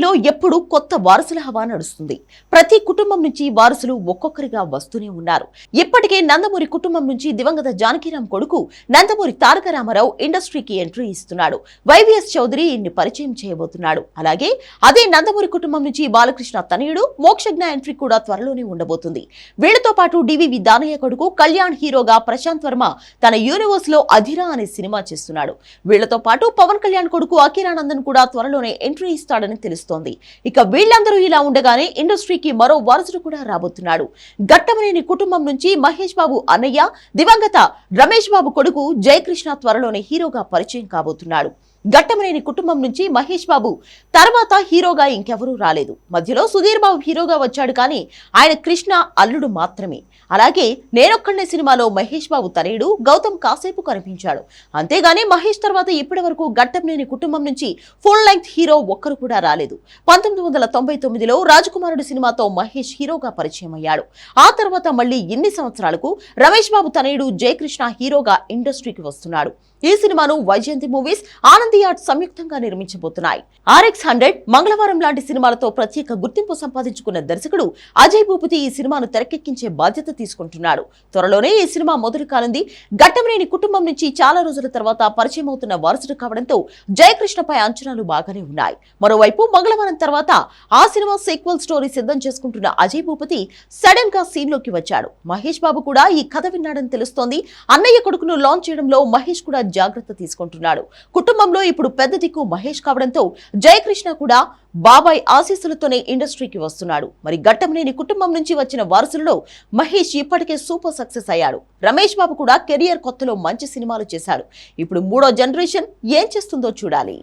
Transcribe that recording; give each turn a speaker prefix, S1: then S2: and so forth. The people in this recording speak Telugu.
S1: ఇండస్ట్రీలో ఎప్పుడు కొత్త వారసుల హవా నడుస్తుంది. ప్రతి కుటుంబం నుంచి వారసులు ఒక్కొక్కరిగా వస్తూనే ఉన్నారు. ఇప్పటికే నందమూరి కుటుంబం నుంచి దివంగత జానకిరాం కొడుకు నందమూరి తారక రామారావు ఇండస్ట్రీకి ఎంట్రీ ఇస్తున్నాడు. వైవిఎస్ చౌదరి ఇన్ని పరిచయం చేయబోతున్నాడు. అలాగే అదే నందమూరి కుటుంబం నుంచి బాలకృష్ణ తనయుడు మోక్షజ్ఞ ఎంట్రీ కూడా త్వరలోనే ఉండబోతుంది. వీళ్ళతో పాటు డివివి దానయ్య కొడుకు కళ్యాణ్ హీరోగా ప్రశాంత్ వర్మ తన యూనివర్స్లో అధిరా అనే సినిమా చేస్తున్నాడు. వీళ్ళతో పాటు పవన్ కళ్యాణ్ కొడుకు అఖిరానందన్ కూడా త్వరలోనే ఎంట్రీ ఇస్తాడని తెలుస్తుంది. ఇక వీళ్ళందరూ ఇలా ఉండగానే ఇండస్ట్రీకి మరో వారసుడు కూడా రాబోతున్నాడు. ఘట్టమనేని కుటుంబం నుంచి మహేష్ బాబు అన్నయ్య దివంగత రమేష్ బాబు కొడుకు జయకృష్ణ త్వరలోనే హీరోగా పరిచయం కాబోతున్నాడు. ఘట్టమనేని కుటుంబం నుంచి మహేష్ బాబు తర్వాత హీరోగా ఇంకెవరూ రాలేదు. మధ్యలో సుధీర్ బాబు హీరోగా వచ్చాడు కానీ ఆయన కృష్ణ అల్లుడు మాత్రమే. అలాగే నేనొక్కడే సినిమాలో మహేష్ బాబు తనయుడు గౌతమ్ కాసేపు కనిపించాడు. అంతేగాని మహేష్ తర్వాత ఇప్పటి వరకు గట్టంనేని కుటుంబం నుంచి ఫుల్ లెంగ్త్ హీరో ఒక్కరు కూడా రాలేదు. పంతొమ్మిది వందల తొంభై తొమ్మిదిలో రాజకుమారుడు సినిమాతో మహేష్ హీరోగా పరిచయం అయ్యాడు. ఆ తర్వాత మళ్ళీ ఎన్ని సంవత్సరాలకు రమేష్ బాబు తనయుడు జయకృష్ణ హీరోగా ఇండస్ట్రీకి వస్తున్నాడు. ఈ సినిమాను వైజయంతి మూవీస్ ఆనంద్ ఆర్ట్స్ సంయుక్తంగా నిర్మించబోతున్నాయి. ఆర్ఎక్స్ హండ్రెడ్ మంగళవారం లాంటి సినిమాలతో ప్రత్యేక గుర్తింపు సంపాదించుకున్న దర్శకుడు అజయ్ భూపతి ఈ సినిమాను తెరకెక్కించే బాధ్యత తీసుకుంటున్నాడు. త్వరలోనే ఈ సినిమా మొదలు కానుంది. ఘట్టమనేని కుటుంబం నుంచి చాలా రోజుల తర్వాత పరిచయం అవుతున్న వారసుడు కావడంతో జయకృష్ణపై అంచనాలు బాగానే ఉన్నాయి. మరోవైపు మంగళవారం తర్వాత ఆ సినిమా సీక్వెల్ స్టోరీ సిద్ధం చేసుకుంటున్న అజయ్ భూపతి సడన్గా సీన్లోకి వచ్చాడు. మహేష్ బాబు కూడా ఈ కథ విన్నాడని తెలుస్తోంది. అన్నయ్య కొడుకును లాంచ్ చేయడంలో మహేష్ కూడా జాగ్రత్త తీసుకుంటున్నాడు. కుటుంబంలో ఇండస్ట్రీలో ఇప్పుడు పెద్ద దిక్కు మహేష్ కావడంతో జయకృష్ణ కూడా బాబాయ్ ఆశీస్సులతోనే ఇండస్ట్రీకి వస్తున్నాడు. మరి గట్టమనేని కుటుంబం నుంచి వచ్చిన వారసులలో మహేష్ ఇప్పటికే సూపర్ సక్సెస్ అయ్యాడు. రమేష్ బాబు కూడా కెరియర్ కొత్తలో మంచి సినిమాలు చేశాడు ఇప్పుడు మూడో జనరేషన్ ఏం చేస్తుందో చూడాలి.